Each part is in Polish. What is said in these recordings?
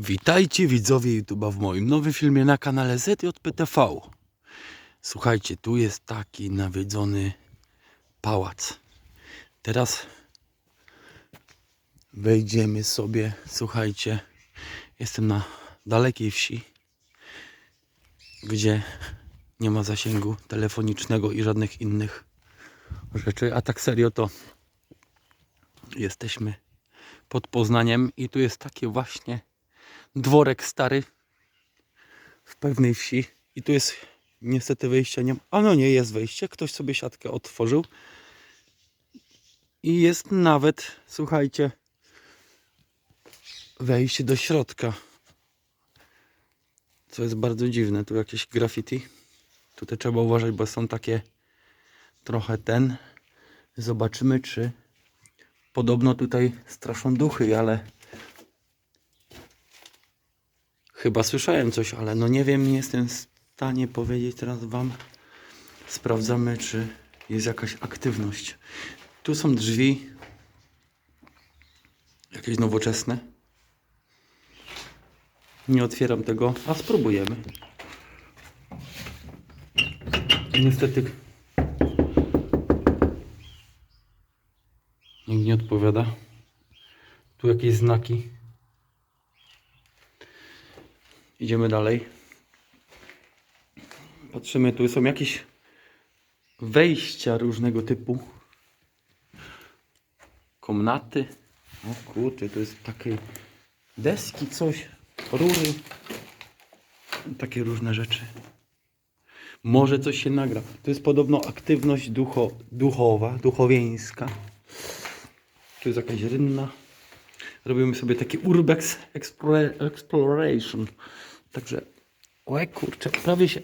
Witajcie widzowie YouTube'a w moim nowym filmie na kanale ZJPTV. Słuchajcie, tu jest taki nawiedzony pałac. Teraz wejdziemy sobie, słuchajcie, jestem na dalekiej wsi, gdzie nie ma zasięgu telefonicznego i żadnych innych rzeczy, a tak serio to jesteśmy pod Poznaniem i tu jest takie właśnie dworek stary w pewnej wsi i tu jest niestety wejścia nie ma. A no nie jest wejście, ktoś sobie siatkę otworzył i jest nawet, słuchajcie, wejście do środka. Co jest bardzo dziwne, tu jakieś graffiti. Tutaj trzeba uważać, bo są takie trochę ten. Zobaczymy, czy podobno tutaj straszą duchy, ale Chyba słyszałem coś, ale no nie wiem, nie jestem w stanie powiedzieć teraz wam. Sprawdzamy, czy jest jakaś aktywność. Tu są drzwi. Jakieś nowoczesne. Nie otwieram tego, a spróbujemy. Niestety nikt nie odpowiada. Tu jakieś znaki. Idziemy dalej. Patrzymy, tu są jakieś wejścia różnego typu. Komnaty. O kurczę, to jest takie deski, coś, rury. Takie różne rzeczy. Może coś się nagra. To jest podobno aktywność ducho, duchowa, duchowieńska. Tu jest jakaś rynna. Robimy sobie taki urbex exploration. Także, łe kurczę, prawie się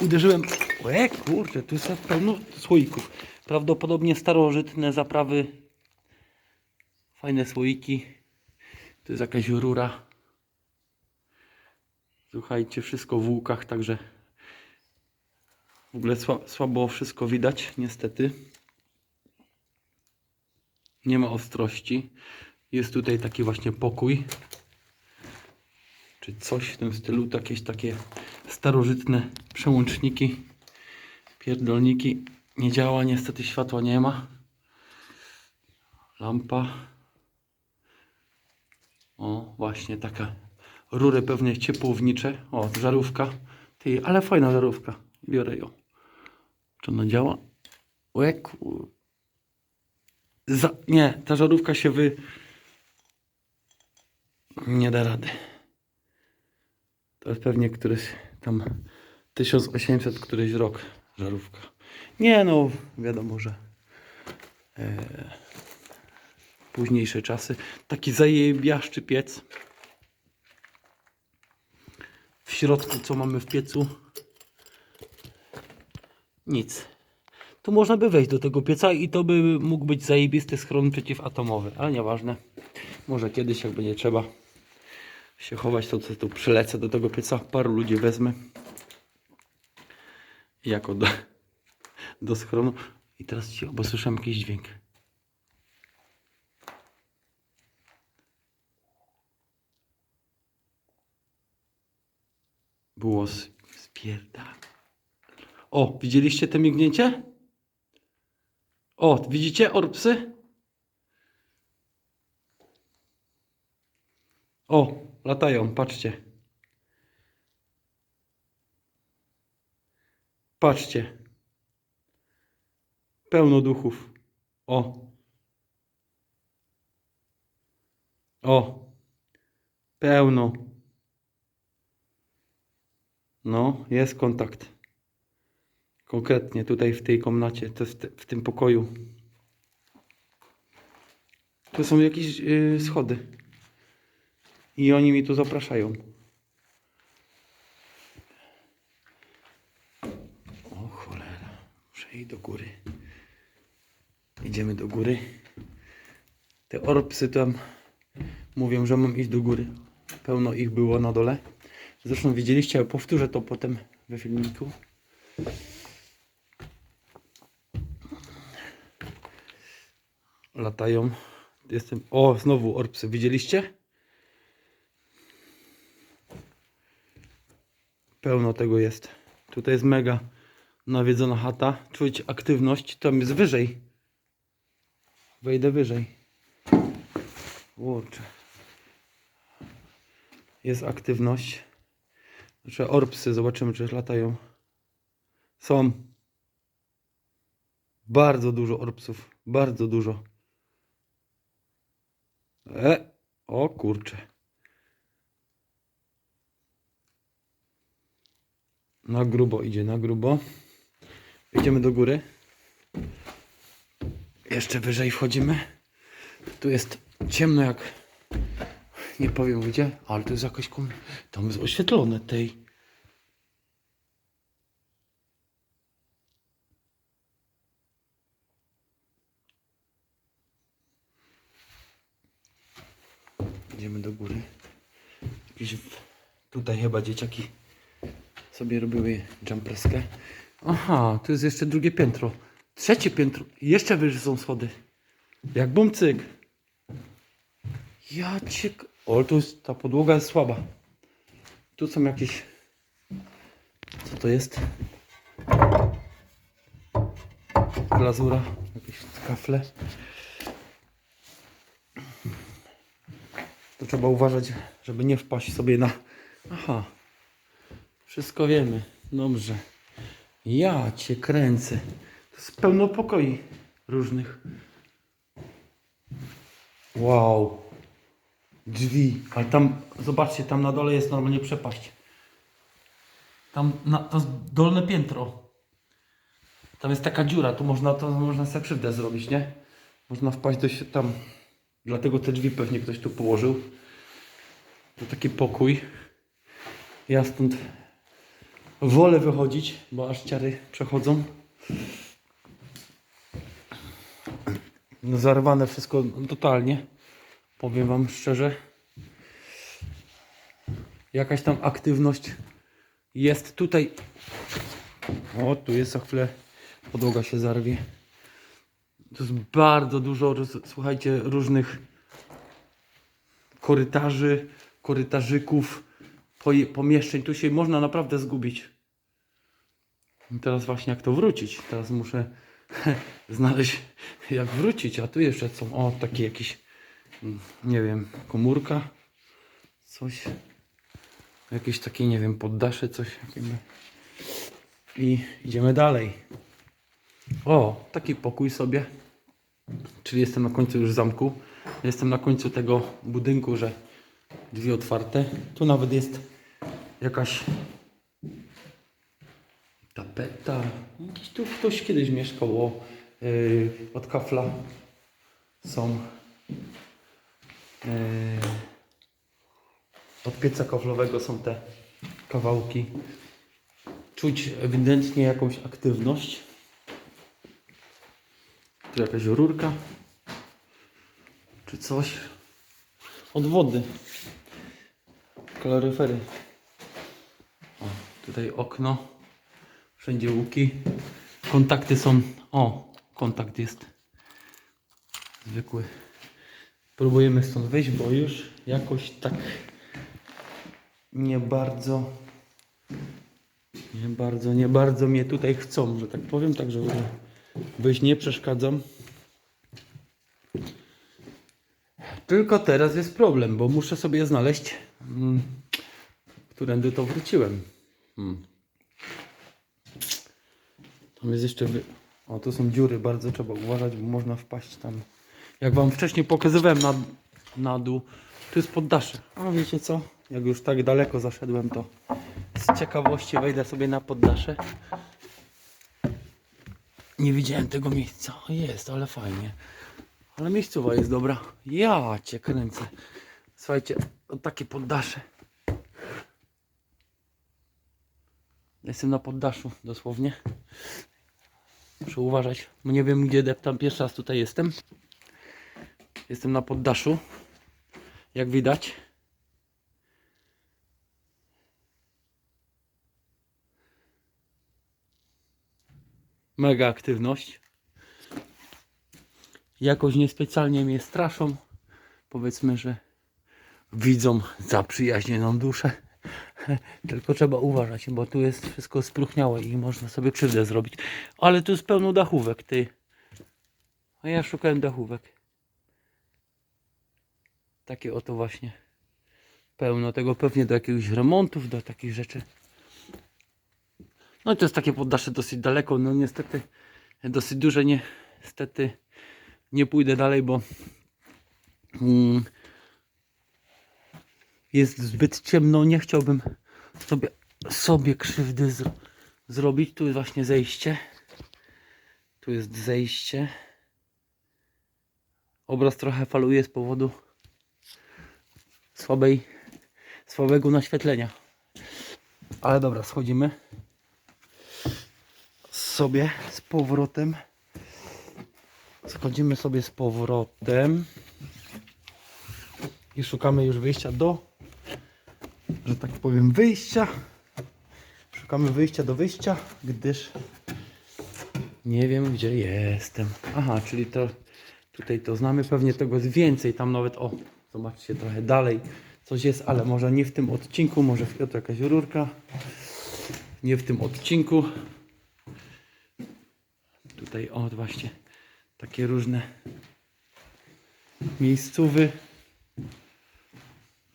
uderzyłem. Łe kurczę, tu jest pełno słoików. Prawdopodobnie starożytne zaprawy. Fajne słoiki. Tu jest jakaś rura. Słuchajcie, wszystko w łukach, także w ogóle sła- słabo wszystko widać, niestety. Nie ma ostrości. Jest tutaj taki właśnie pokój. Czy coś w tym stylu. Jakieś takie starożytne przełączniki. Pierdolniki. Nie działa, niestety światła nie ma. Lampa. O, właśnie taka. Rury pewnie ciepłownicze. O, żarówka. Ty, ale fajna żarówka. Biorę ją. Czy ona działa? Łeku. Za... Nie, ta żarówka się wy... Nie da rady. To jest pewnie któryś tam 1800 któryś rok żarówka. Nie no, wiadomo, że e, późniejsze czasy. Taki zajebiaszczy piec. W środku co mamy w piecu? Nic. Tu można by wejść do tego pieca i to by mógł być zajebisty schron przeciwatomowy, ale nieważne. Może kiedyś, jak będzie trzeba się chować, to co tu przylecę do tego pieca, paru ludzi wezmę jako do, do schronu. I teraz ci, bo słyszałem jakiś dźwięk. Było z-. O, widzieliście te mignięcie? O, widzicie orpsy? O, latają, patrzcie. Patrzcie. Pełno duchów. O. O. Pełno. No, jest kontakt. Konkretnie tutaj w tej komnacie, to w tym pokoju. Tu są jakieś yy, schody. I oni mi tu zapraszają. O cholera. Muszę iść do góry. Idziemy do góry. Te orpsy tam mówią, że mam iść do góry. Pełno ich było na dole. Zresztą widzieliście, ja powtórzę to potem we filmiku. Latają. Jestem. O, znowu orpsy. Widzieliście? Pełno tego jest. Tutaj jest mega nawiedzona chata. Czuć aktywność. Tam jest wyżej. Wejdę wyżej. Kurczę. Jest aktywność. Znaczy orpsy, zobaczymy czy latają. Są. Bardzo dużo orpsów. Bardzo dużo. E, o kurczę. Na grubo idzie, na grubo. Idziemy do góry. Jeszcze wyżej wchodzimy. Tu jest ciemno jak... Nie powiem gdzie, ale to jest jakaś... kom- Tam jest oświetlone tej... Idziemy do góry. Jakieś... Tutaj chyba dzieciaki sobie robiły jumperskę. Aha, tu jest jeszcze drugie piętro. Trzecie piętro. Jeszcze wyżej są schody. Jak bumcyk. Ja cię... O, tu jest, ta podłoga jest słaba. Tu są jakieś... Co to jest? Glazura. Jakieś kafle. To trzeba uważać, żeby nie wpaść sobie na... Aha. Wszystko wiemy. Dobrze. Ja cię kręcę. To jest pełno pokoi różnych. Wow. Drzwi. Ale tam, zobaczcie, tam na dole jest normalnie przepaść. Tam, na, to jest dolne piętro. Tam jest taka dziura, tu można, to można sobie krzywdę zrobić, nie? Można wpaść do się tam. Dlatego te drzwi pewnie ktoś tu położył. To taki pokój. Ja stąd wolę wychodzić, bo aż ciary przechodzą. Zarwane wszystko totalnie. Powiem wam szczerze. Jakaś tam aktywność jest tutaj. O, tu jest za chwilę podłoga się zarwie. To jest bardzo dużo, słuchajcie, różnych korytarzy, korytarzyków, pomieszczeń. Tu się można naprawdę zgubić. I teraz właśnie jak to wrócić? Teraz muszę znaleźć jak wrócić, a tu jeszcze są, o takie jakieś, mm, nie wiem, komórka, coś, jakieś takie, nie wiem, poddasze, coś jakby. I idziemy dalej. O, taki pokój sobie. Czyli jestem na końcu już zamku. Jestem na końcu tego budynku, że drzwi otwarte. Tu nawet jest jakaś tapeta. Jakiś tu ktoś kiedyś mieszkał. O, yy, od kafla są yy, od pieca kaflowego są te kawałki. Czuć ewidentnie jakąś aktywność. Tu jakaś rurka. Czy coś. Od wody. Kaloryfery. Tutaj okno. Wszędzie łuki. Kontakty są. O, kontakt jest. Zwykły. Próbujemy stąd wyjść, bo już jakoś tak nie bardzo. Nie bardzo, nie bardzo mnie tutaj chcą, że tak powiem, także wyjść nie przeszkadzam. Tylko teraz jest problem, bo muszę sobie znaleźć, mm, którędy to wróciłem. Hmm. Tam jest jeszcze. O, tu są dziury, bardzo trzeba uważać, bo można wpaść tam. Jak wam wcześniej pokazywałem na, na dół, tu jest poddasze. A wiecie co? Jak już tak daleko zaszedłem, to z ciekawości wejdę sobie na poddasze. Nie widziałem tego miejsca. Jest, ale fajnie. Ale miejscowa jest dobra. Ja cię kręcę. Słuchajcie, takie poddasze. Jestem na poddaszu, dosłownie. Muszę uważać, bo nie wiem gdzie deptam. Pierwszy raz tutaj jestem. Jestem na poddaszu. Jak widać. Mega aktywność. Jakoś niespecjalnie mnie straszą. Powiedzmy, że widzą zaprzyjaźnioną duszę. Tylko trzeba uważać, bo tu jest wszystko spróchniałe i można sobie krzywdę zrobić. Ale tu jest pełno dachówek, ty. A ja szukałem dachówek. Takie oto właśnie. Pełno tego pewnie do jakichś remontów, do takich rzeczy. No i to jest takie poddasze dosyć daleko. No niestety dosyć duże. Nie, niestety nie pójdę dalej, bo mm, jest zbyt ciemno. Nie chciałbym sobie, sobie krzywdy zro, zrobić. Tu jest właśnie zejście. Tu jest zejście. Obraz trochę faluje z powodu słabej, słabego naświetlenia. Ale dobra, schodzimy sobie z powrotem. Schodzimy sobie z powrotem i szukamy już wyjścia do, że tak powiem, wyjścia. Szukamy wyjścia do wyjścia, gdyż nie wiem gdzie jestem. Aha, czyli to tutaj to znamy, pewnie tego jest więcej, tam nawet o, zobaczcie trochę dalej coś jest, ale może nie w tym odcinku, może w to jakaś rurka. Nie w tym odcinku. Tutaj o właśnie takie różne miejscowy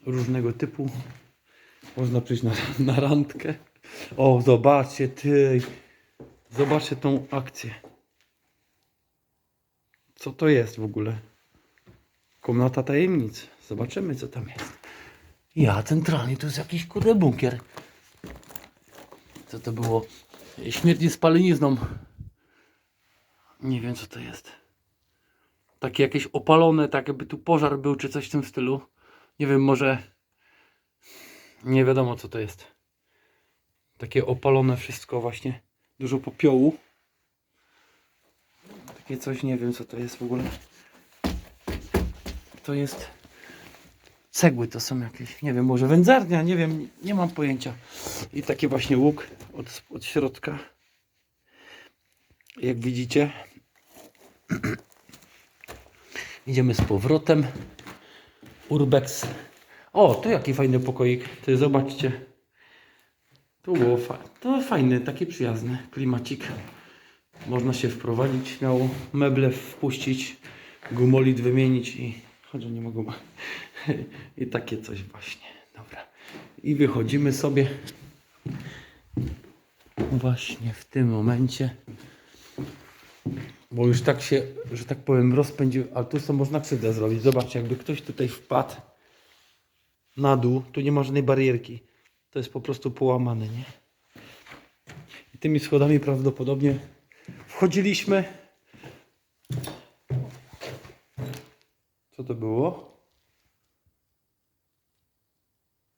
różnego typu. Można przyjść na, na randkę. O, zobaczcie ty. Zobaczcie tą akcję. Co to jest w ogóle? Komnata tajemnic. Zobaczymy co tam jest. Ja, centralnie to jest jakiś kurde bunkier. Co to było? Śmierć spalenizną. Nie wiem co to jest. Takie jakieś opalone, tak jakby tu pożar był, czy coś w tym stylu. Nie wiem, może. Nie wiadomo co to jest. Takie opalone wszystko właśnie. Dużo popiołu. Takie coś, nie wiem co to jest w ogóle. To jest. Cegły to są jakieś, nie wiem, może wędzarnia, nie wiem, nie mam pojęcia. I taki właśnie łuk od, od środka. Jak widzicie, idziemy z powrotem. Urbex. O, tu jaki fajny pokoik. Ty zobaczcie. Tu było fa to fajny, taki przyjazny klimacik. Można się wprowadzić śmiało, meble wpuścić, gumolit wymienić i choć nie mogą. I takie coś właśnie. Dobra. I wychodzimy sobie właśnie w tym momencie. Bo już tak się, że tak powiem, rozpędził, ale tu co można krzywdę zrobić. Zobaczcie, jakby ktoś tutaj wpadł na dół, tu nie ma żadnej barierki. To jest po prostu połamane, nie? I tymi schodami prawdopodobnie wchodziliśmy. Co to było?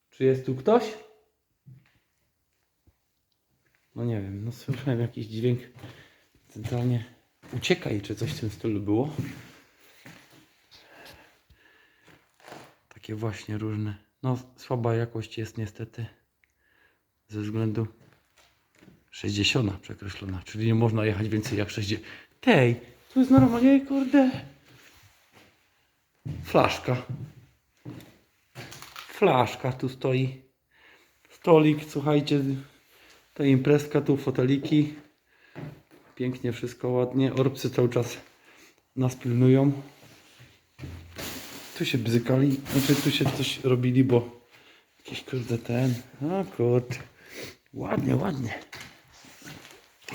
Czy jest tu ktoś? No nie wiem, no słyszałem jakiś dźwięk centralnie uciekaj, czy coś w tym stylu było. Takie właśnie różne. No słaba jakość jest niestety ze względu 60 przekreślona, czyli nie można jechać więcej jak 60. Tej, tu jest normalnie, kurde. Flaszka. Flaszka tu stoi. Stolik, słuchajcie. To imprezka, tu foteliki. Pięknie, wszystko ładnie. Orbcy cały czas nas pilnują. Tu się bzykali, znaczy tu się coś robili, bo jakiś kurde ten. A kurde. Ładnie, ładnie.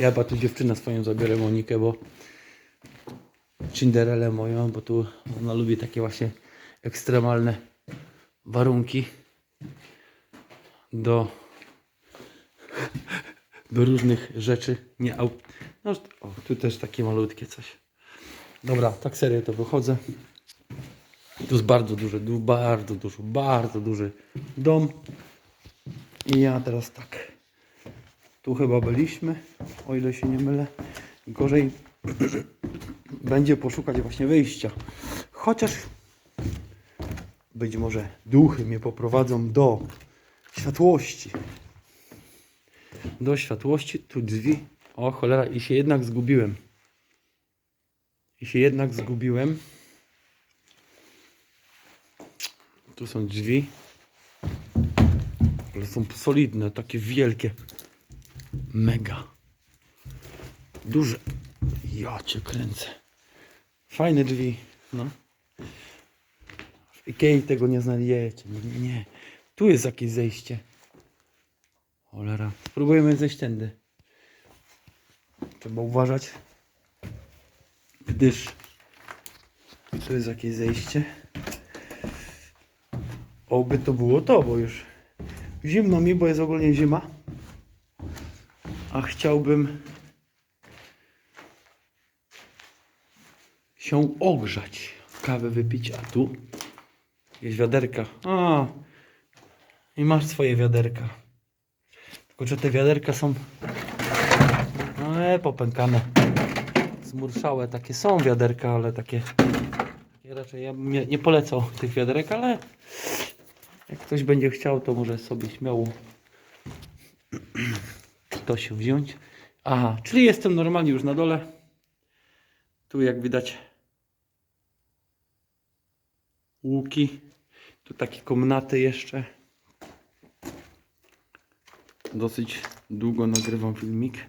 Ja chyba tu dziewczynę swoją zabiorę Monikę, bo Cinderellę moją, bo tu ona lubi takie właśnie ekstremalne warunki do do różnych rzeczy. Nie au. No, o, tu też takie malutkie coś. Dobra, tak serio to wychodzę. Tu jest bardzo duży, du- bardzo duży, bardzo duży dom. I ja teraz tak. Tu chyba byliśmy, o ile się nie mylę. Gorzej będzie poszukać właśnie wyjścia. Chociaż być może duchy mnie poprowadzą do światłości. Do światłości, tu drzwi. O cholera, i się jednak zgubiłem. I się jednak zgubiłem. Tu są drzwi. ale są solidne, takie wielkie. Mega. Duże. Ja cię kręcę. Fajne drzwi, no. W Ikei tego nie znajdziecie. Nie, nie. Tu jest jakieś zejście. Cholera. Spróbujemy zejść tędy. Trzeba uważać. Gdyż tu jest jakieś zejście. Oby to było to, bo już zimno mi, bo jest ogólnie zima. A chciałbym się ogrzać. Kawę wypić, a tu jest wiaderka. A, i masz swoje wiaderka. Tylko, że te wiaderka są no, e, popękane. Zmurszałe takie są wiaderka, ale takie, takie raczej ja nie, nie polecał tych wiaderek, ale jak ktoś będzie chciał, to może sobie śmiało to się wziąć. Aha, czyli jestem normalnie już na dole. Tu jak widać łuki. Tu takie komnaty jeszcze. Dosyć długo nagrywam filmik.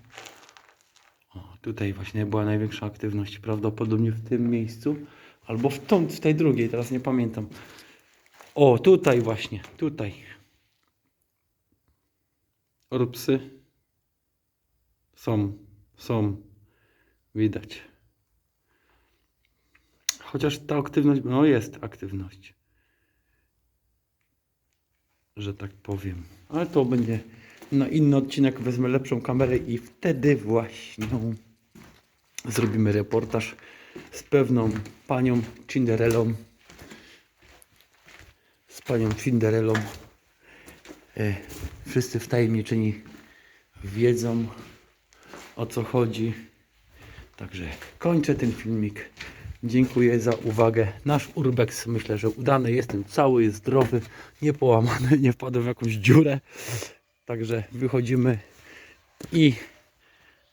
O, tutaj właśnie była największa aktywność. Prawdopodobnie w tym miejscu. Albo w, tą, w tej drugiej, teraz nie pamiętam. O, tutaj właśnie, tutaj. Rupsy są, są, widać. Chociaż ta aktywność, no jest aktywność. Że tak powiem. Ale to będzie na inny odcinek. Wezmę lepszą kamerę i wtedy właśnie zrobimy reportaż z pewną panią Cinderellą. Panią Cinderellą. E, wszyscy wtajemniczeni wiedzą o co chodzi. Także kończę ten filmik. Dziękuję za uwagę. Nasz urbex myślę, że udany. Jestem cały, zdrowy, niepołamany, nie wpadłem w jakąś dziurę. Także wychodzimy i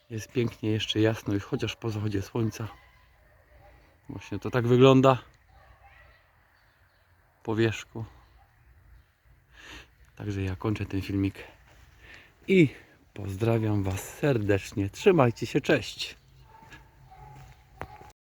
jest pięknie, jeszcze jasno, już chociaż po zachodzie słońca. Właśnie to tak wygląda po wierzchu. Także ja kończę ten filmik i pozdrawiam Was serdecznie. Trzymajcie się, cześć!